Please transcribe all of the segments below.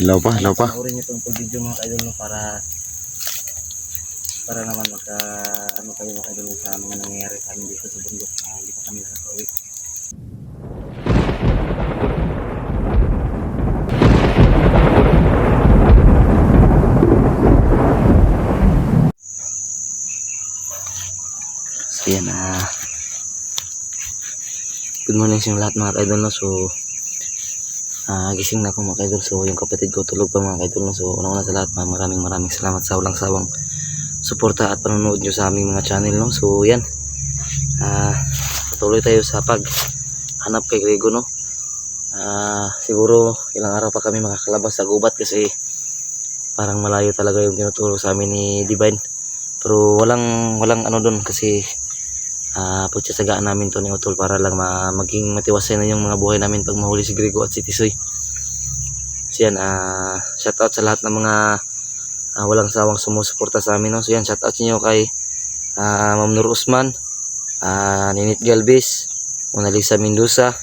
Hilaw pa, hilaw pa. Panoorin niyo itong video mga kaidol no, para para naman maka ano kayo mga kaidol sa mga nangyayari sa amin dito sa bundok. Ah, hindi pa kami nakakauwi. So yan ah. Good morning sa lahat mga kaidol no. So Ah, gising na ako mga kaidol. So, yung kapatid ko tulog pa mga kaidol. So, una-una sa lahat, maraming maraming salamat sa walang sawang suporta at panonood nyo sa aming mga channel. No? So, yan. Ah, patuloy tayo sa pag hanap kay Grego. No? Ah, siguro ilang araw pa kami makakalabas sa gubat kasi parang malayo talaga yung tinuturo sa amin ni Divine. Pero walang walang ano doon kasi ah pagtsasagaan namin to ni Utol para lang ma maging matiwasay na yung mga buhay namin pag mahuli si Grego at si Tisoy. So yan, ah shout out sa lahat ng mga ah, walang sawang sumusuporta sa amin. No? So yan, shout out sa inyo kay ah Ma'am Nur Usman, ah Ninit Galvez, Mona Lisa Mendoza,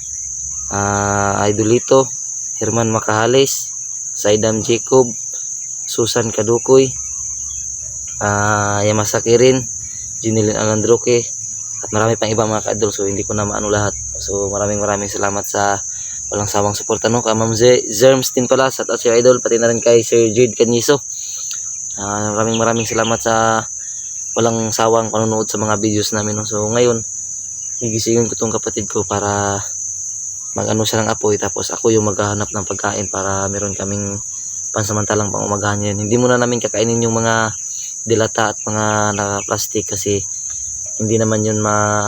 ah Idolito, Herman Macahales, Saidam Jacob, Susan Kadukoy, ah Yamasa Kirin, Jinilin Alandroque, at marami pang iba mga ka-idol so hindi ko na maano lahat. So maraming maraming salamat sa walang sawang suporta no? Kay Ma'am Z- Zerms din pala sa at si idol pati na rin kay Sir Jade Caniso Ah, maraming maraming salamat sa walang sawang panonood sa mga videos namin no? So ngayon gigisingin ko tong kapatid ko para mag-ano siya ng apoy tapos ako yung maghahanap ng pagkain para meron kaming pansamantalang pang umagahan yun hindi muna namin kakainin yung mga dilata at mga naka-plastic kasi hindi naman yun ma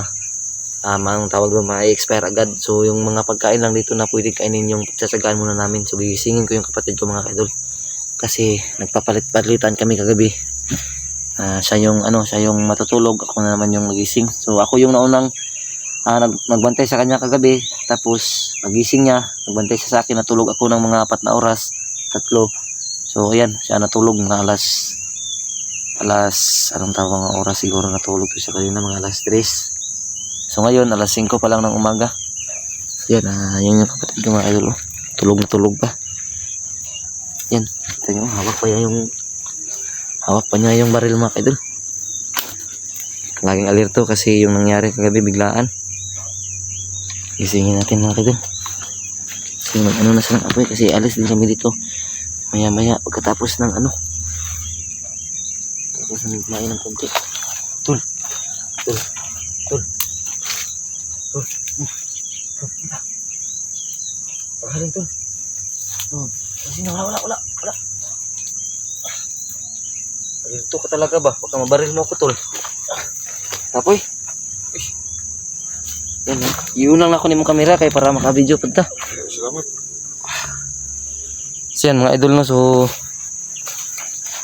ah anong tawag doon ma-expire agad. So yung mga pagkain lang dito na pwede kainin yung pagsasagaan muna namin. So gigisingin ko yung kapatid ko mga kaidol. Kasi nagpapalit-palitan kami kagabi. Ah, siya yung ano siya yung matutulog. Ako na naman yung magising. So ako yung naunang ah, nag, nagbantay sa kanya kagabi. Tapos pagising niya. Nagbantay siya sa akin. Natulog ako ng mga apat na oras. Tatlo. So ayan. Siya natulog na alas alas anong tawag ang oras siguro natulog to siya kanina mga alas 3 so ngayon alas 5 pa lang ng umaga. Yan ah yun yung kapatid ko mga idol oh. tulog na tulog pa. Yan kita nyo hawak pa niya yung hawak pa niya yung baril mga idol. Laging alerto kasi yung nangyari kagabi biglaan. Gisingin natin mga idol. Kasi mag ano na siya ng apoy kasi alis din kami dito. Maya maya pagkatapos ng ano tapos na kumain ng konti. Tul. Tul. Tul. Tul. Pahalin tul. Oh. Kasi na wala, wala, wala. Wala. Dito ka talaga ba? Baka mabaril mo ako tul. Tapoy. Yan. Iunang ako ni mong kamera kay para maka-video pa ta. Salamat. So yan mga idol no. So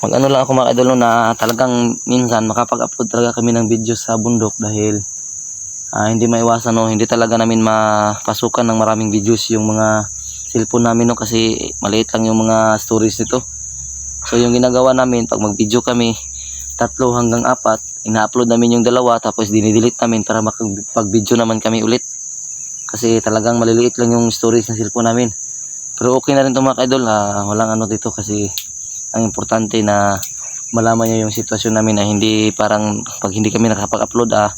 mag ano lang ako mga idol na talagang minsan makapag-upload talaga kami ng video sa bundok dahil ah, hindi maiwasan no. Hindi talaga namin mapasukan ng maraming videos yung mga cellphone namin no kasi maliit lang yung mga stories nito. So yung ginagawa namin pag mag-video kami tatlo hanggang apat ina-upload namin yung dalawa tapos dinidelete namin para makapag-video naman kami ulit. Kasi talagang maliliit lang yung stories ng cellphone namin. Pero okay na rin to mga idol, ah, walang ano dito kasi ang importante na malaman niyo yung sitwasyon namin na hindi parang pag hindi kami nakapag-upload ah,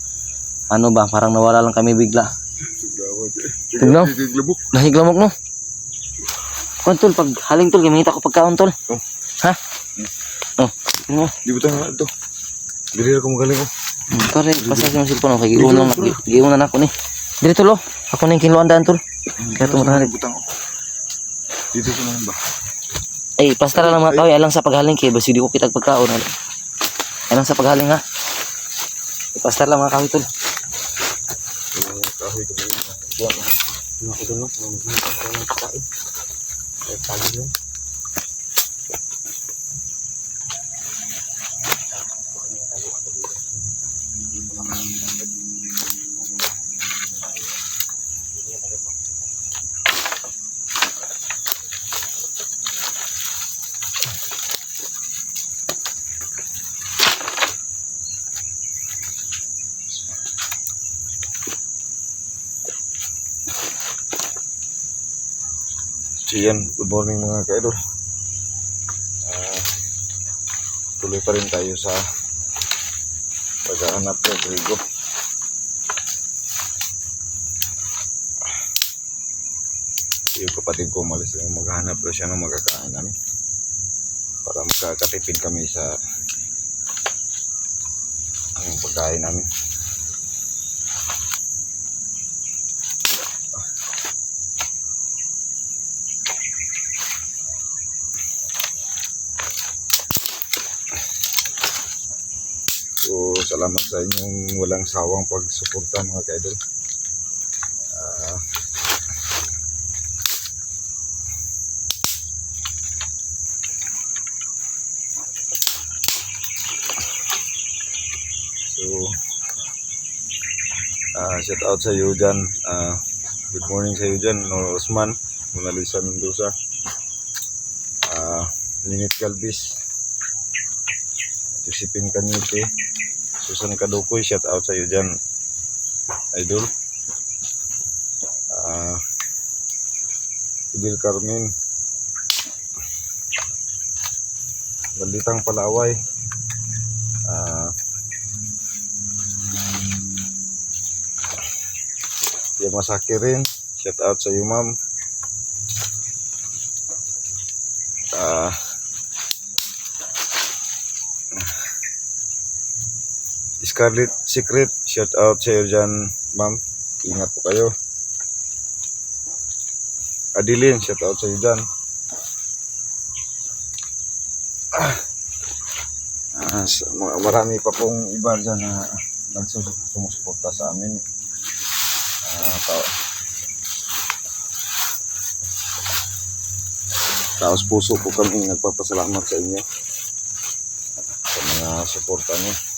ano ba, parang nawala lang kami bigla. Tignan. Tiglabok. Nahiglamok no? Kuan tol, pag haling tol, gamit ako pagkaon tol. Oh. Ha? Oh, tingnan mo. Di ba tayo ito? Dili ako magaling ko. Hmm, Pare, pasas yung cellphone ko, kay giunan na, giunan ako ni. Dili tol oh, ako na yung kinuan daan tol. Kaya tumutang Butang ko. Dito sa naman ba? Eh, pasta lang mga kaway, alang sa paghaling kay basi di ko kitag pagkaon. Alang, alang sa paghaling ha. Eh, pasta lang mga kaway tol. Kahoy ko ba? Buwan ko. Buwan ko dun no, kung magiging pagkaon ng yan, good morning mga ka-idol. Ah, tuloy pa rin tayo sa paghahanap ng trigo. Yung kapatid ko umalis lang maghanap daw siya ng magkakain namin. Para magkakatipid kami sa ang pagkain namin. So, salamat sa inyong walang sawang pagsuporta mga ka-idol. Ah, so, ah shout out sa iyo dyan. Ah, good morning sa iyo dyan, Nor Osman, Mona Lisa Mendoza, ah, Lingit Galvis, Josephine Canite, Susan Kadukoy, shout out sa iyo dyan, idol. Ah, Idil Carmen, Balitang Palaway, ah, Yamasaki rin, shout out sa iyo ma'am. Scarlet Secret, shout out sa iyo dyan, ma'am. Ingat po kayo. Adeline, shout out sa iyo dyan. Ah, marami pa pong iba dyan na nagsusuporta sa amin. Ah, ta- Taos puso po kami nagpapasalamat sa inyo sa mga suporta niyo.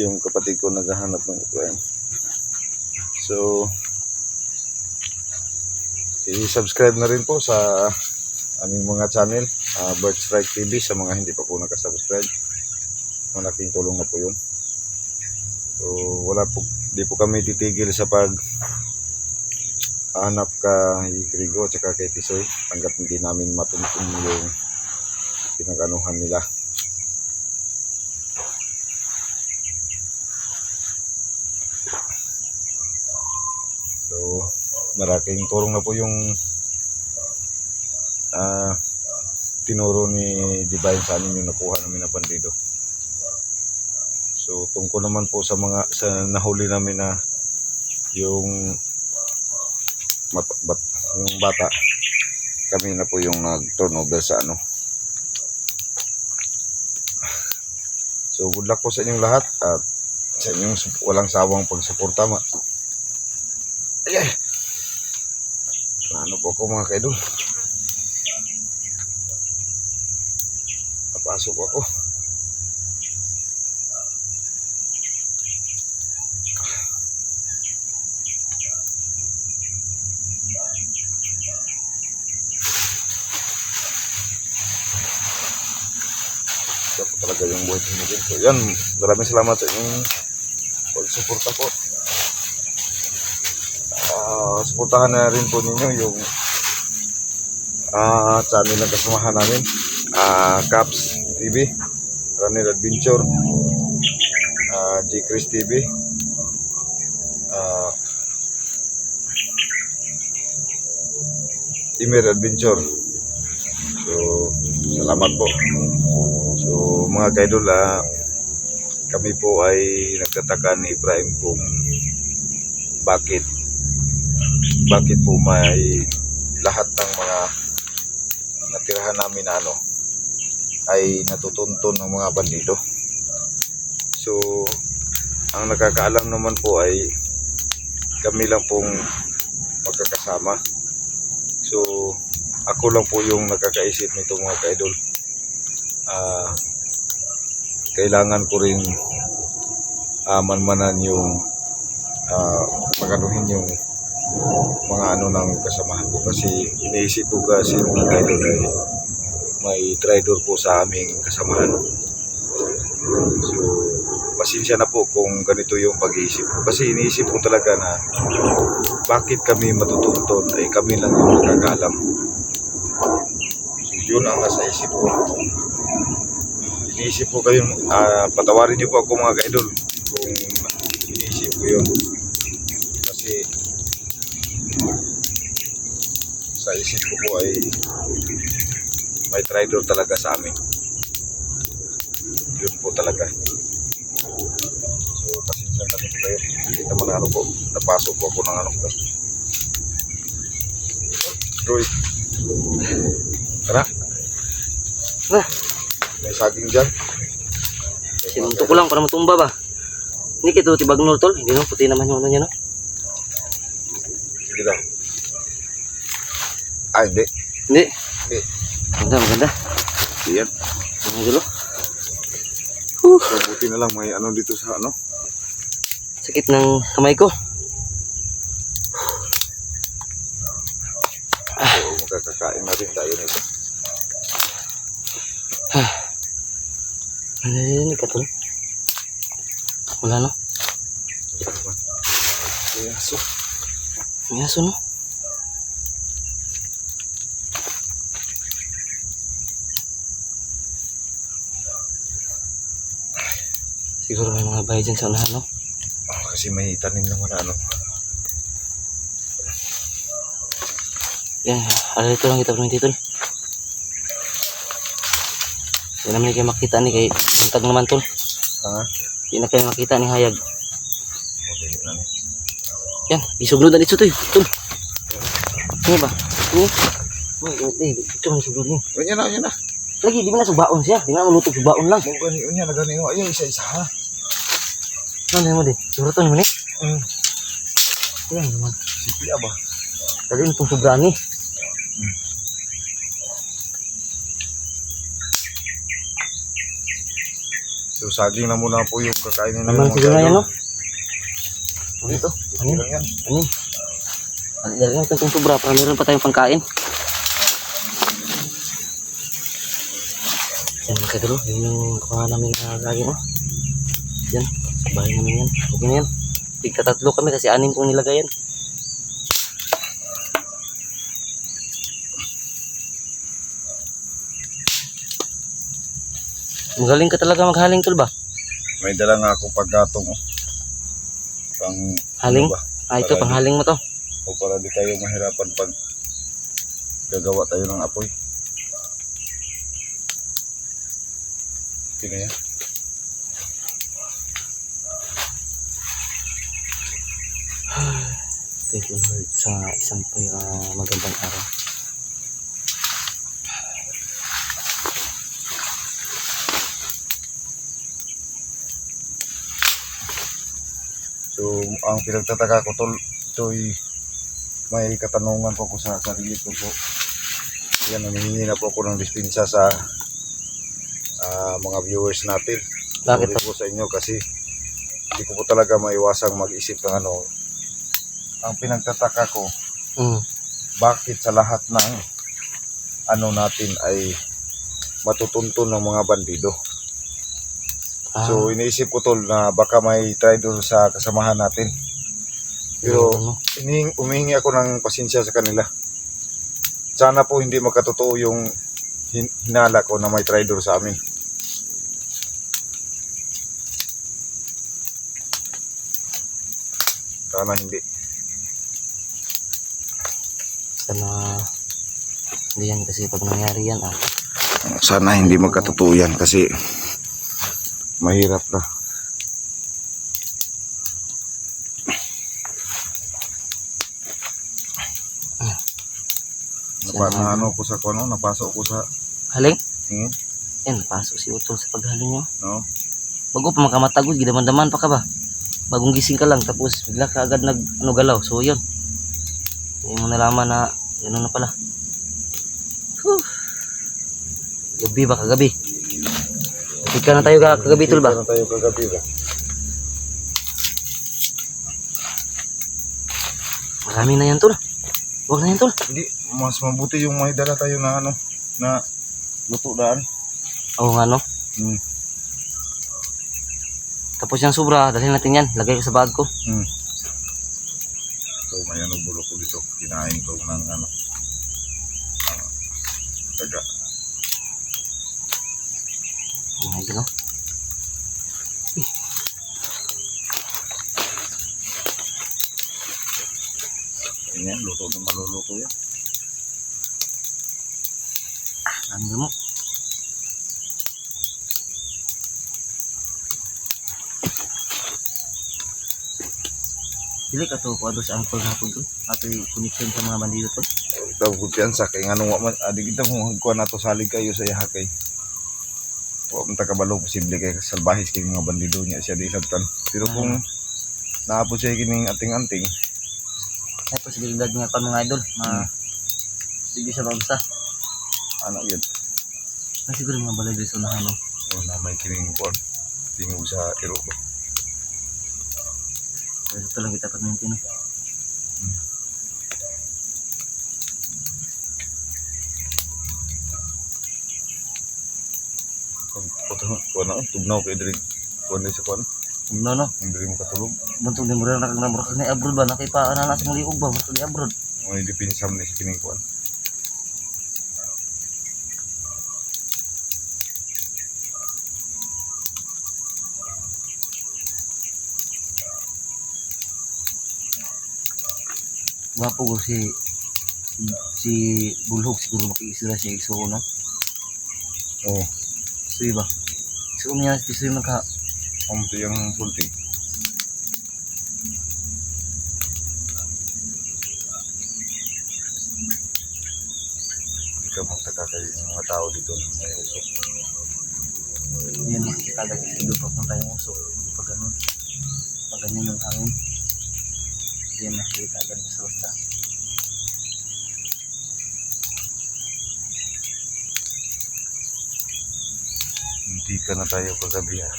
Yung kapatid ko naghahanap ng upuan. So, i-subscribe na rin po sa aming mga channel, uh, Bird Strike TV sa mga hindi pa po nakasubscribe. Malaking tulong na po yun. So, wala po, di po kami titigil sa pag hanap ka Grigo at saka kay Tisoy hanggat hindi namin matuntun yung pinag-anuhan nila. So, malaking tulong na po yung ah tinuro ni Divine sa amin yung nakuha namin na bandido. So, tungkol naman po sa mga sa nahuli namin na yung mat, bat, yung bata kami na po yung nag-turnover sa ano. So, good luck po sa inyong lahat at sa inyong walang sawang pagsuporta. Ako mga kaidol? Napasok ako. Talaga yung buhay ko. So, yan, maraming salamat sa inyong pagsuporta po. Ah, suportahan na rin po ninyo yung ah channel ng kasamahan namin. Ah, Caps TV, Runner Adventure, ah, G. Chris TV, ah, Imer Adventure. So, salamat po. So, mga kaidol, ah, kami po ay nagtataka ni Ibrahim kung bakit bakit po may natirahan namin na ano ay natutuntun ng mga bandido. So, ang nakakaalam naman po ay kami lang pong magkakasama. So, ako lang po yung nakakaisip nito mga kaidol. Ah, kailangan ko rin ah, manmanan yung ah, magaluhin yung mga ano ng kasamahan ko kasi iniisip ko kasi mga idol ay may driver po sa aming kasamahan. So, pasensya na po kung ganito yung pag-iisip ko. Kasi iniisip ko talaga na bakit kami matutuntun ay kami lang yung nakakaalam. So, yun ang nasa isip ko. Iniisip ko kayo, ah, patawarin niyo po ako mga ka-idol kung iniisip ko yun. Kasi sa isip ko po ay may traitor talaga sa amin. Yun po talaga. So, pasensya na rin kayo. Kita mo na ano po, napasok po ako ng ano ko. Roy. Tara, Nah, may saging dyan. sinuntok ko lang para matumba ba. Hindi kito tibag nor tol. Hindi no, puti naman yung ano niya no. Ah, hindi. Hindi. Hindi. Maganda, maganda. Yan. Ang gulo. So, buti na lang may ano dito sa ano. Sakit ng kamay ko. So, makakakain na rin tayo nito. Ano yun? Wala no? Ayan, so, May aso no? Siguro may mga bahay dyan sa unahan no? ah, kasi may tanim naman na ano. Yan, ala dito lang kita pala tol. Yan naman kayo makita ni kay buntag naman tol. Ha? Hindi na kayo makita ni Hayag. Yan, isuglod na dito to Tol. Ano ba? Ano? Uy, eh, ito man. Ganyan na, ganyan na. Lagi, di ba na subaon siya? Di ba malutog subaon lang? Kung gani, ganyan na gani. Ayun, isa-isa ha. Ano mo di? Siguro to naman eh. Mm. Yan naman. Sipi ba? Dali itong sobrani. So, saging na muna po yung kakainin na Naman yung siguro na yan idol. no? Ano ito? Ano Ano yun? lang yan? Ano yun? Dali lang itong sobra para meron pa tayong pangkain. Yan mga kadalo, yun yung kuha namin na lagi mo. Yan, sa bahay namin yan. Okay na yan. Tigka tatlo kami kasi anim kong nilagay yan. Magaling ka talaga maghaling tol ba? May dala nga ako paggatong. oh. Pang, Haling? ano ba? Ah, ito, panghaling mo to. O para di tayo mahirapan pag gagawa tayo ng apoy. Sige yan. Thank you Lord sa isang pa ah, magandang araw. So, ang pinagtataka ko tol, ito'y may katanungan po ko sa sarili ko po. Yan, nanghihingi na po ako ng dispensa sa ah, mga viewers natin. Bakit po sa inyo kasi hindi ko po talaga maiwasang mag-isip ng ano. Ang pinagtataka ko, Mm. bakit sa lahat ng ano natin ay matutuntun ng mga bandido. Ah, So iniisip ko tol na baka may traitor sa kasamahan natin. Pero ano? hinihing, umihingi ako ng pasensya sa kanila. Sana po hindi magkatotoo yung hin- hinala ko na may traitor sa amin. Sana hindi. Sana hindi yan kasi pag nangyari yan ah. Sana hindi magkatotoo yan kasi mahirap na. Napa, na ano ko sa kuno, napasok ko sa Haling? tingin, Yan, pasok si Utol sa paghaling nyo. no? Bago pa makamatagod, gidaman-daman pa ka ba? Bagong gising ka lang, tapos bigla ka agad nag ano, galaw. So yun. Yung mo nalaman na, gano'n na pala. Whew. Gabi ba kagabi? Ika na tayo ka- kagabi tol ba? Na tayo kagabi ba? Marami na yan tol. Huwag na yan tol. Hindi, mas mabuti yung may dala tayo na ano, na luto daan. Oo nga, no? Hmm. Tapos yung sobra, dalhin natin yan. Lagay ko sa bag ko. Hmm. So, may ano bulok ko dito. Kinain ko ng ano. ah. Oh my God, no? Yan, luto na maluluto yan. Ano mo? Dili ka to kuado sa angkol na to Ato connection sa mga bandido to. Ito kumpiyansa kay nga nung man adi kita kung kuha na to salig kayo sa iha kay. Wa man ta kabalo posible kay salbahis kay mga bandido niya siya di sabtan. Pero kung naapod siya kining ating-anting, Ay posibilidad nga pa mga idol. Ma Sige siya magsa. ano yun? Ay siguro mga balay sa unahan no. Oh, na may kining kuan. Tingog sa iro ko. Pero ito lang kita paminti no. Kung kuha na, tugnaw kay diri. Kuha na sa kuan. No no. Hindi diri mo katulog. Buntong di mo rin nakagramor ka ni abroad ba nakipa ana na sa muliog ba basta ni abroad. May dipinsam ni sa kining kuan. Gwapo ko si si Bulhog siguro makikisira siya igsuko no. Oh, Suy ba? Suy niya si Suy magka amo to yung sulti. Ka magtaka kay mga tao dito na may usok. Yan makikita lagi sa doon papunta yung usok. Pag ganun. Pag ganyan yung hangin. Yan nakikita agad sa basta. Hindi ka na tayo kagabi ha.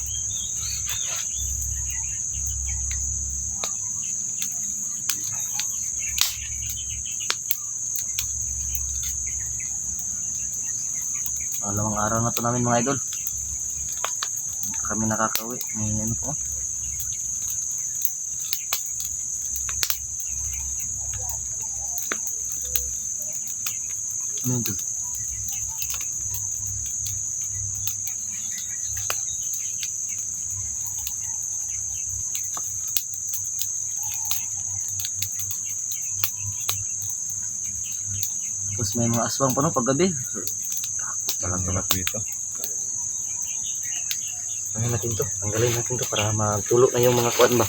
Malamang araw na to namin mga idol. Hindi kami nakakauwi. May ano po. Ano doon? Tapos may mga aswang pa no paggabi. Talang ka dito. Ano natin to? Tanggalin natin to para magtulo na yung mga kuan ba?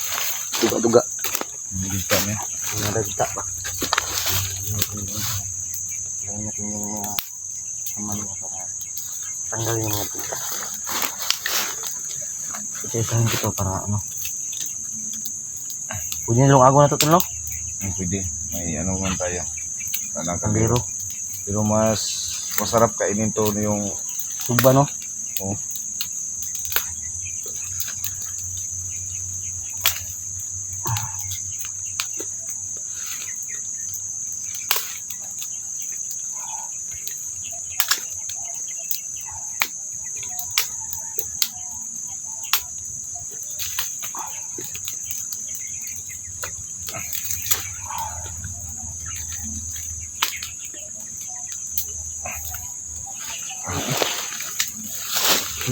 Duga-duga. Hindi ka niya. Mga dagta ba? Tanggalin natin yung mga naman mo para tanggalin yung dagta. Isa-isahin ko to para ano. Pwede nilong ako na to tulo? Pwede. May ano man tayo. Talang ka Kaldero. Pero mas masarap kainin to yung Sugba no? oh,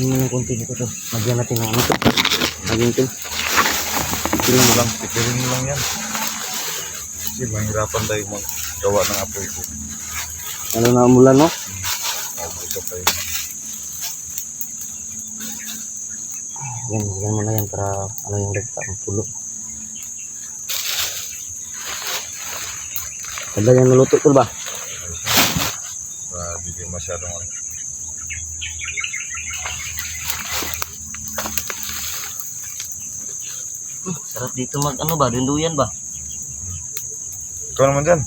Hindi na konti nito to. Lagyan natin ng ano to. Lagyan to. Pipirin mo lang, pipirin mo lang yan. Kasi mahirapan tayo maggawa ng apoy ko. Ano na mula no? Apoy ka pa yun. Yan, yan mo na yan para ano yung dagta ang tulo. Kada naluto ko ba? Para hindi kayo masyadong ano. Hmm, sarap dito mag ano ba, dunduyan ba? Ikaw naman dyan.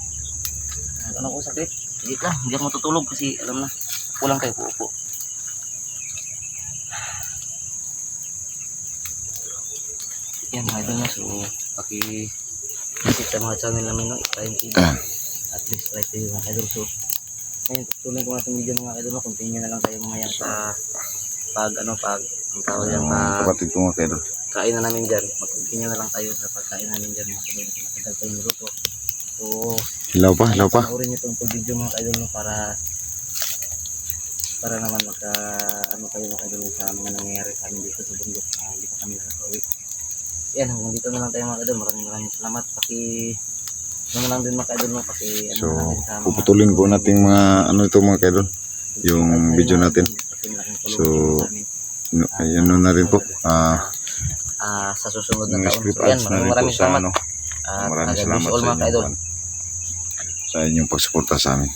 Ano ko sakit? Sige lang, hindi ako matutulog kasi alam na, kulang kayo po upo. Yan mga idol na, so paki visit sa mga channel namin no, Prime TV. At least like kayo mga idol, so Ngayon, tuloy ko natin video mga idol, no? continue na lang tayo mamaya sa pag ano pag ang tawag yan Yung pag kapatid ko mga kaidol. Kain na namin dyan mag-continue na lang tayo sa pagkain namin dyan mga idol matagal pa yung luto so Hilaw pa, hilaw pa. panoorin nyo itong video mga idol no, para para naman magka ano kayo mga idol sa mga nangyayari sa amin dito sa bundok na hindi pa kami nakakauwi yan hanggang dito na lang tayo mga idol maraming maraming salamat paki ano lang din mga idol no paki ano So, na natin puputulin ko nating mga ano ito mga kaidol. yung video natin. So, No, Ayan na rin po. Ah, Ah, sa susunod na taon. So, yan, maraming rin po maraming sa salamat. ano. Maraming salamat sa inyong, sa inyong pagsuporta sa amin.